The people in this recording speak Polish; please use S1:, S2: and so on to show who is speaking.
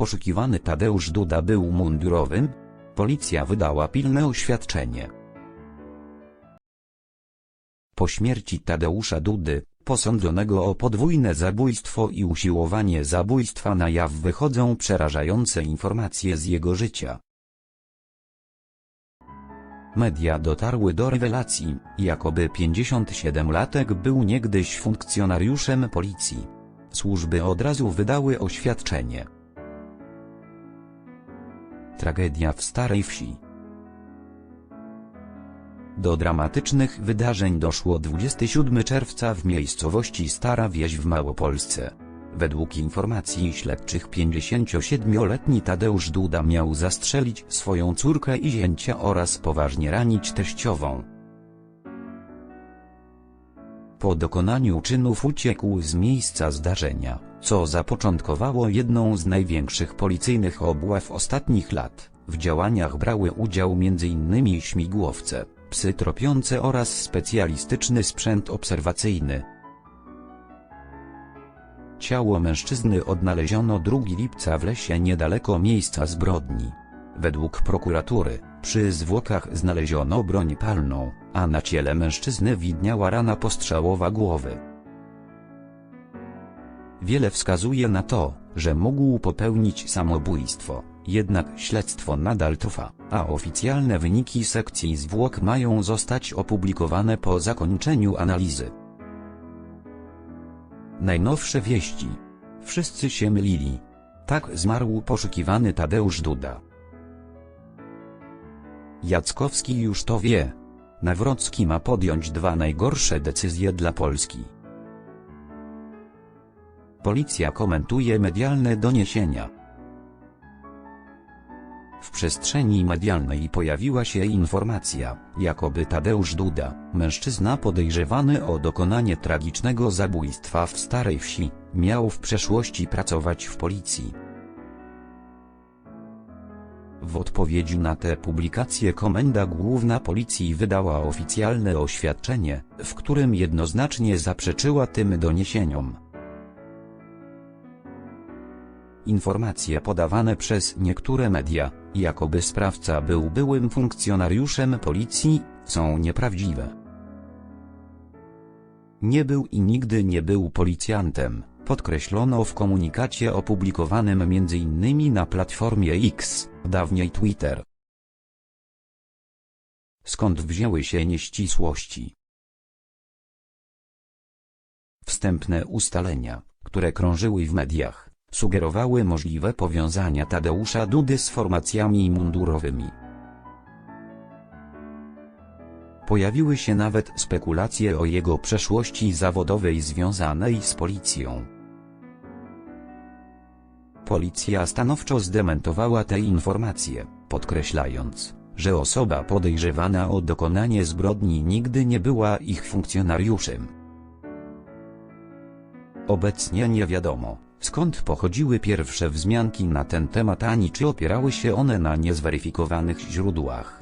S1: poszukiwany Tadeusz Duda był mundurowym? Policja wydała pilne oświadczenie. Po śmierci Tadeusza Dudy, posądzonego o podwójne zabójstwo i usiłowanie zabójstwa na jaw wychodzą przerażające informacje z jego życia. Media dotarły do rewelacji, jakoby 57-latek był niegdyś funkcjonariuszem policji. Służby od razu wydały oświadczenie. Tragedia w Starej Wsi Do dramatycznych wydarzeń doszło 27 czerwca w miejscowości Stara Wieś w Małopolsce. Według informacji śledczych 57-letni Tadeusz Duda miał zastrzelić swoją córkę i zięcia oraz poważnie ranić teściową. Po dokonaniu czynów uciekł z miejsca zdarzenia, co zapoczątkowało jedną z największych policyjnych obław ostatnich lat. W działaniach brały udział m.in. śmigłowce, psy tropiące oraz specjalistyczny sprzęt obserwacyjny. Ciało mężczyzny odnaleziono 2 lipca w lesie niedaleko miejsca zbrodni. Według prokuratury, przy zwłokach znaleziono broń palną, a na ciele mężczyzny widniała rana postrzałowa głowy. Wiele wskazuje na to, że mógł popełnić samobójstwo, jednak śledztwo nadal trwa, a oficjalne wyniki sekcji zwłok mają zostać opublikowane po zakończeniu analizy. Najnowsze wieści. Wszyscy się mylili. Tak zmarł poszukiwany Tadeusz Duda. Jackowski już to wie. Nawrocki ma podjąć dwa najgorsze decyzje dla Polski. Policja komentuje medialne doniesienia. W przestrzeni medialnej pojawiła się informacja, jakoby Tadeusz Duda, mężczyzna podejrzewany o dokonanie tragicznego zabójstwa w Starej Wsi, miał w przeszłości pracować w policji. W odpowiedzi na tę publikację Komenda Główna Policji wydała oficjalne oświadczenie, w którym jednoznacznie zaprzeczyła tym doniesieniom. Informacje podawane przez niektóre media, jakoby sprawca był byłym funkcjonariuszem policji, są nieprawdziwe. Nie był i nigdy nie był policjantem, podkreślono w komunikacie opublikowanym m.in. na platformie X, dawniej Twitter. Skąd wzięły się nieścisłości? Wstępne ustalenia, które krążyły w mediach, sugerowały możliwe powiązania Tadeusza Dudy z formacjami mundurowymi. Pojawiły się nawet spekulacje o jego przeszłości zawodowej związanej z policją. Policja stanowczo zdementowała te informacje, podkreślając, że osoba podejrzewana o dokonanie zbrodni nigdy nie była ich funkcjonariuszem. Obecnie nie wiadomo, skąd pochodziły pierwsze wzmianki na ten temat ani czy opierały się one na niezweryfikowanych źródłach.